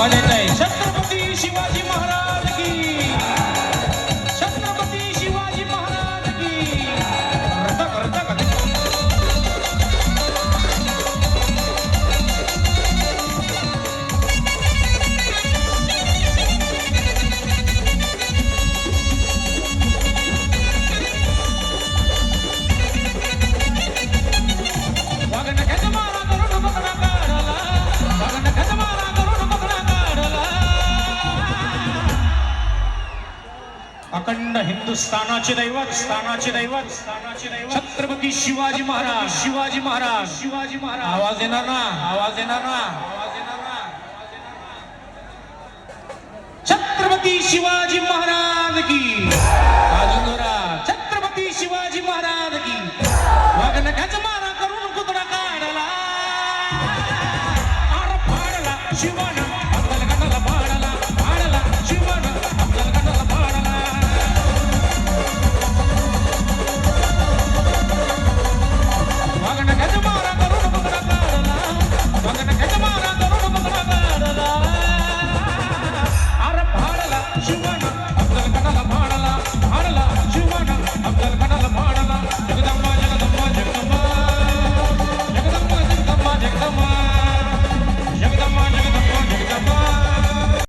आवाज अखंड हिंदुस्थानाचे दैवत स्थानाचे दैवत स्थानाचे दैवत. छत्रपती शिवाजी महाराज. शिवाजी महाराज. शिवाजी महाराज. आवाज येणार ना? आवाज येणार ना? आवाज येणार ना? छत्रपती शिवाजी महाराज की. अजून छत्रपती शिवाजी महाराज की. मारा करून कुत्रा काढला. आर शिवाना.